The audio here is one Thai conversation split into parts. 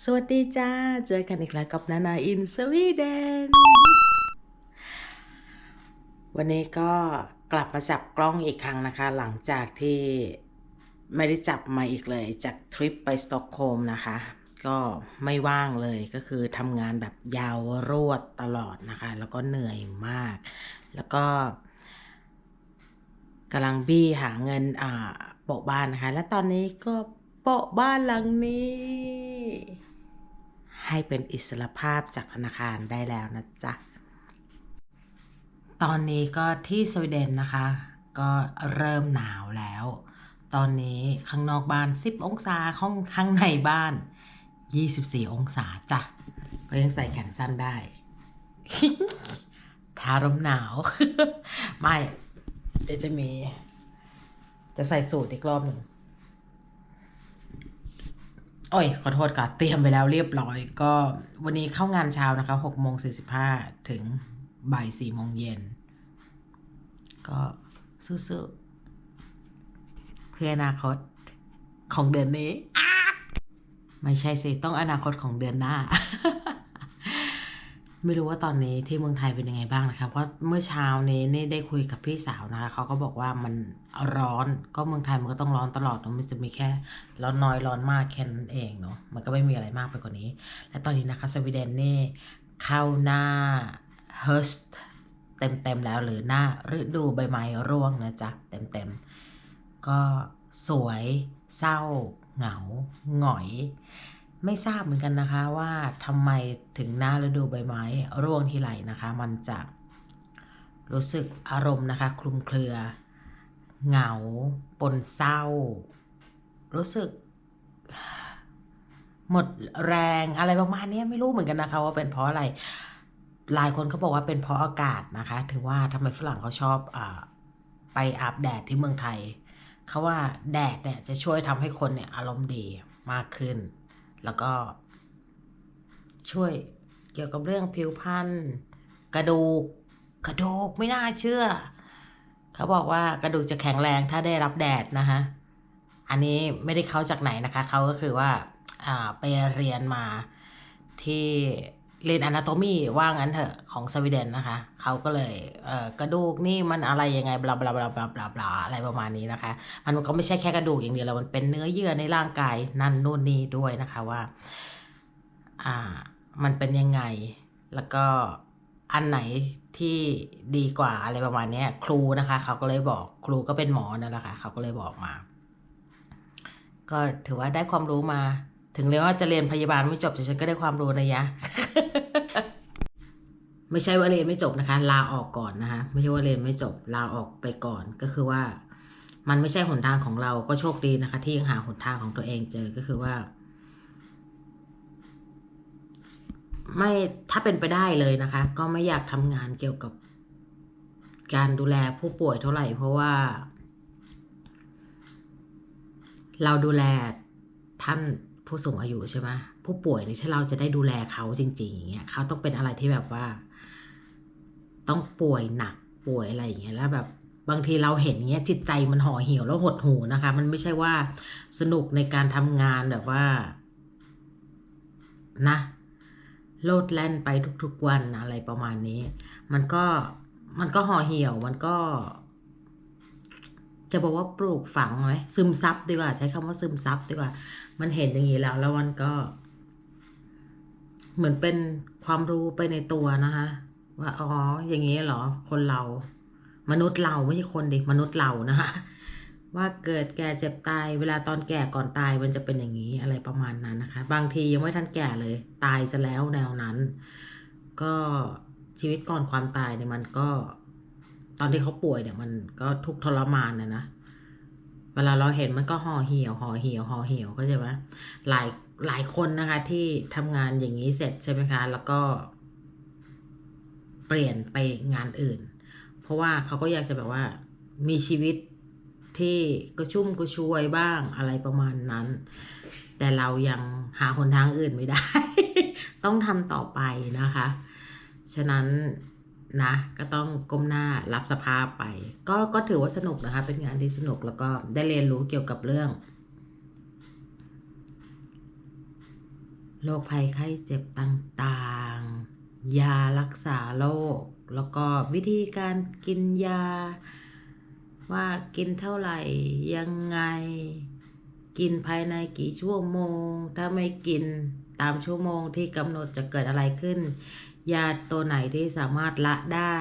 สวัสดีจ้า เจอกันอีกแล้วกับนานาอินสวีเดน วันนี้ก็กลับมาจับกล้องอีกครั้งนะคะ หลังจากที่ไม่ได้จับมาอีกเลย จากทริปไปสตอกโฮล์มนะคะ ก็ไม่ว่างเลยก็คือทำงานแบบยาวรวดตลอดนะคะ แล้วก็เหนื่อยมาก แล้วก็กำลังบี้หาเงินอ่าโปะบ้านนะคะ และตอนนี้ก็ โปะบ้านหลังนี้ ให้เป็นอิสระภาพจากธนาคารได้แล้วนะจ๊ะ ตอนนี้ก็ที่สวีเดนนะคะ ก็เริ่มหนาวแล้ว ตอนนี้ข้างนอกบ้าน 10 องศาข้างข้างในบ้าน 24 องศาจ้ะ ก็ยังใส่แขนสั้นได้ทารมหนาว ไม่ เดี๋ยวจะมี จะใส่สูตรอีกรอบหนึ่ง โอ้ย ขอโทษค่ะ เตรียมไปแล้วเรียบร้อย ก็วันนี้เข้างานเช้านะคะหกโมงสีสิบห้าถึงบ่ายสี่โมงเย็น ก็สู้ๆ เพื่ออนาคตของเดือนนี้ ไม่ใช่สิ ต้องอนาคตของเดือนหน้า ไม่รู้ว่าตอนนี้ที่เมืองไทยเป็นยังไงบ้างนะคะเพราะเมื่อเช้านี้นี่ได้คุยกับพี่สาวนะคะเขาก็บอกว่ามันร้อนก็เมืองไทยมันก็ต้องร้อนตลอดเนอะมันจะมีแค่ร้อนน้อยร้อนมากแค่นั้นเองเนาะมันก็ไม่มีอะไรมากไปกว่านี้ และตอนนี้นะคะสวีเดนนี่เข้าหน้าเฮิร์สเต็มๆแล้วหรือหน้าฤดูใบไม้ร่วงนะจ๊ะเต็มๆก็สวยเศร้าเหงาหงอย ไม่ทราบเหมือนกันนะคะว่าทำไมถึงหน้าฤดูใบไม้ร่วงทีไรนะคะ มันจะรู้สึกอารมณ์นะคะ คลุมเครือ เหงา ปนเศร้า รู้สึก หมดแรงอะไรประมาณนี้ไม่รู้เหมือนกันนะคะ ว่าเป็นเพราะอะไรหลายคนเขาบอกว่าเป็นเพราะอากาศนะคะถึงว่าทำไมฝรั่งเขาชอบอไปอาบแดดที่เมืองไทยเขาว่าแดดเนี่ยจะช่วยทำให้คนเนี่ยอารมณ์ดีมากขึ้น แล้วก็ ช่วยเกี่ยวกับเรื่องผิวพรรณกระดูก กระดูกไม่น่าเชื่อ เขาบอกว่ากระดูกจะแข็งแรงถ้าได้รับแดดนะคะอันนี้ไม่ได้เขาจากไหนนะคะ เขาก็คือว่า อ่าไปเรียนมาที่ เรียนอนาโตมีว่างั้นเถอะของสวีเดนนะคะ เขาก็เลยเอ่อกระดูกนี่มันอะไรยังไงบลาบลาบลาบลาบลาบลาอะไรประมาณนี้นะคะ มันก็ไม่ใช่แค่กระดูกอย่างเดียวแล้วมันเป็นเนื้อเยื่อในร่างกายนั่นนู่นนี่ด้วยนะคะว่าอ่ามันเป็นยังไง แล้วก็อันไหนที่ดีกว่าอะไรประมาณนี้ครูนะคะ เขาก็เลยบอกครูก็เป็นหมอนั่นแหละค่ะเขาก็เลยบอกมา ก็ถือว่าได้ความรู้มา ถึงเรียว่าจะเรียนพยาบาลไม่จบแต่ฉันก็ได้ความรู้นะยะ ไม่ใช่ว่าเรียนไม่จบนะคะ ลาออกก่อนนะคะ ไม่ใช่ว่าเรียนไม่จบลาออกไปก่อนก็คือว่า มันไม่ใช่หนทางของเราก็โชคดีนะคะ ที่ยังหาหนทางของตัวเองเจอก็คือว่า ไม่ถ้าเป็นไปได้เลยนะคะ ก็ไม่อยากทำงานเกี่ยวกับการดูแลผู้ป่วยเท่าไหร่ เพราะว่า เราดูแลท่าน ผู้สูงอายุใช่ไหมผู้ป่วยนี่ถ้าเราจะได้ดูแลเขาจริง ๆ อย่างเงี้ยเขาต้องเป็นอะไรที่แบบว่า ต้องป่วยหนักป่วยอะไรอย่างเงี้ยแล้วแบบบางทีเราเห็นเงี้ยจิตใจมันห่อเหี่ยวแล้วหดหูนะคะ มันไม่ใช่ว่าสนุกในการทำงานแบบว่า นะโลดแล่นไปทุกๆวันอะไรประมาณนี้ มันก็มันก็ห่อเหี่ยวมันก็ จะบอกว่าปลูกฝังไหมซึมซับดีกว่า ใช้คำว่าซึมซับดีกว่า มันเห็นอย่างนี้แล้วแล้วมันก็ เหมือนเป็นความรู้ไปในตัวนะคะ ว่าอ๋ออย่างนี้เหรอ คนเรา มนุษย์เราไม่ใช่คนดิมนุษย์เรานะคะว่าเกิดแก่เจ็บตาย เวลาตอนแก่ก่อนตายมันจะเป็นอย่างนี้อะไรประมาณนั้นนะคะ บางทียังไม่ทันแก่เลย ตายซะแล้วแนวนั้น ก็ชีวิตก่อนความตายเนี่ยมันก็ ตอนที่เขาป่วยเนี่ยมันก็ทุกทรมานนะนะเวลาเราเห็นมันก็ห่อเหี่ยวห่อเหี่ยวห่อเหี่ยวก็ใช่ไหมหลายหลายคนนะคะ ที่ทำงานอย่างนี้เสร็จใช่ไหมคะ แล้วก็ เปลี่ยนไปงานอื่น เพราะว่าเขาก็อยากจะแบบว่า มีชีวิตที่กระชุ่มกระชวยบ้างอะไรประมาณนั้น แต่เรายังหาหนทางอื่นไม่ได้ ต้องทำต่อไปนะคะ ฉะนั้น นะ ก็ต้องก้มหน้ารับสภาพไป ก็ก็ถือว่าสนุกนะคะ เป็นงานที่สนุกแล้วก็ได้เรียนรู้เกี่ยวกับเรื่องโรคภัยไข้เจ็บต่างๆ ยารักษาโรคแล้วก็วิธีการกินยา ว่ากินเท่าไหร่ยังไง กินภายในกี่ชั่วโมง ถ้าไม่กินตามชั่วโมงที่กำหนดจะเกิดอะไรขึ้น ยาตัวไหนที่สามารถละได้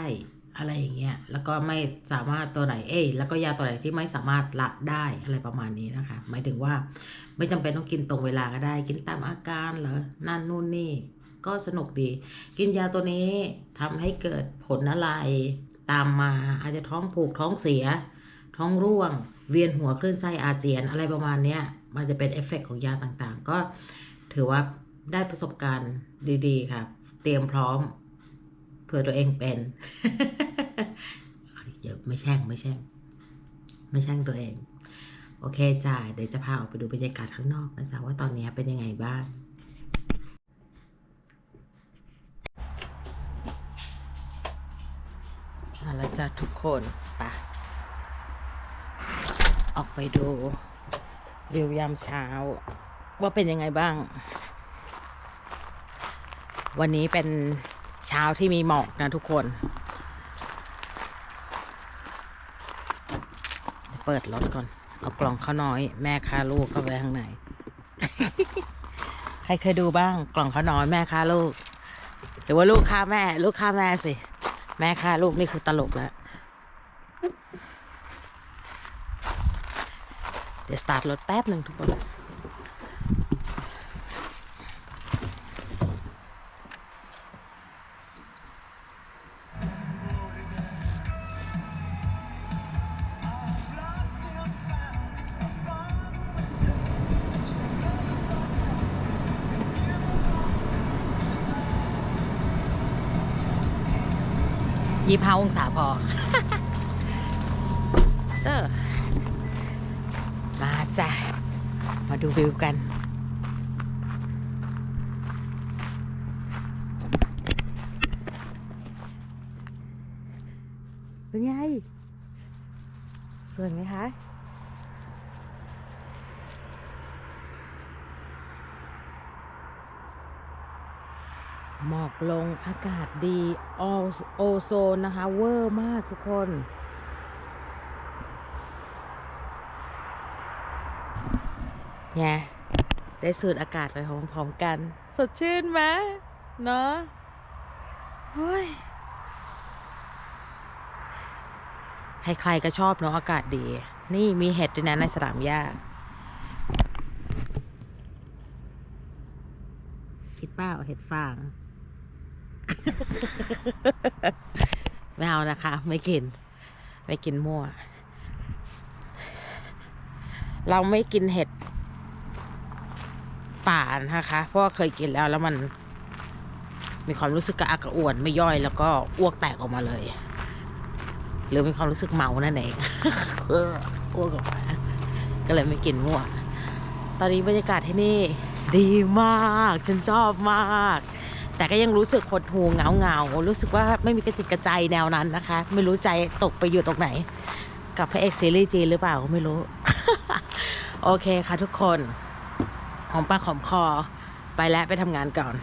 อะไรอย่างเงี้ย แล้วก็ไม่สามารถตัวไหน เอ้ยแล้วก็ยาตัวไหนที่ไม่สามารถละได้อะไรประมาณนี้นะคะ หมายถึงว่าไม่จำเป็นต้องกินตรงเวลาก็ได้ กินตามอาการเหรอ นั่นนู่นนี่ ก็สนุกดี กินยาตัวนี้ทำให้เกิดผลอะไร ตามมา อาจจะท้องผูกท้องเสีย ท้องร่วง เวียนหัวคลื่นไส้อาเจียนอะไรประมาณเนี้ย มันจะเป็นเอฟเฟกต์ของยาต่างๆ ก็ถือว่าได้ประสบการณ์ดี ๆครับ เตรียมพร้อมเผื่อตัวเองเป็นอย่าไม่แช่งไม่แช่งไม่แช่งตัวเอง โอเคจ้าเดี๋ยวจะพาออกไปดูบรรยากาศข้างนอกนะจ๊ะว่าตอนนี้เป็นยังไงบ้างเอาละจ้ะทุกคนไปะออกไปดูวิวยามเช้า ว่าเป็นยังไงบ้าง วันนี้เป็นเช้าที่มีหมอกนะทุกคน เปิดรถก่อน เอากล่องข้าวน้อย แม่ค้าลูกเข้าไปข้างในใครเคยดูบ้างกล่องข้าวน้อยแม่ค้าลูก หรือว่าลูกค้าแม่ ลูกค้าแม่สิ แม่ค้าลูกนี่คือตลกแล้วเดี๋ยวสตาร์ทรถแป๊บหนึ่งทุกคน ยี่ห้าองศาพอเซอร์มาจ้ะ มาดูวิวกัน เป็นไง สวยไหมคะ หมอกลงอากาศดีออโอโซนนะคะ เวอร์มากทุกคนไงได้สูดอากาศไปพร้อมๆกัน สดชื่นไหมเนาะเฮ้ยใครๆก็ชอบเนาะอากาศดี นี่มีเห็ดด้วยนะในสนามหญ้าคิดเปล่าเห็ดฟาง ไม่เอานะคะ ไม่กิน ไม่กินมั่ว เราไม่กินเห็ดป่านะคะ เพราะเคยกินแล้วแล้วมัน มีความรู้สึกกระอักกระอ่วนไม่ย่อยแล้วก็อ้วกแตกออกมาเลย หรือมีความรู้สึกเมานั่นเองอ้วกออกมาก็เลยไม่กินมั่ว ตอนนี้บรรยากาศที่นี่ ดีมาก ฉันชอบมาก แต่ก็ยังรู้สึกหดหูเงาเงารู้สึกว่าไม่มีกระติกกระใจแนวนั้นนะคะ ไม่รู้ใจตกไปอยู่ตรงไหน กับพระเอกซีรีส์จีนหรือเปล่าก็ไม่รู้ โอเคค่ะทุกคนหอมปากหอมคอ ไปแล้วไปทำงานก่อน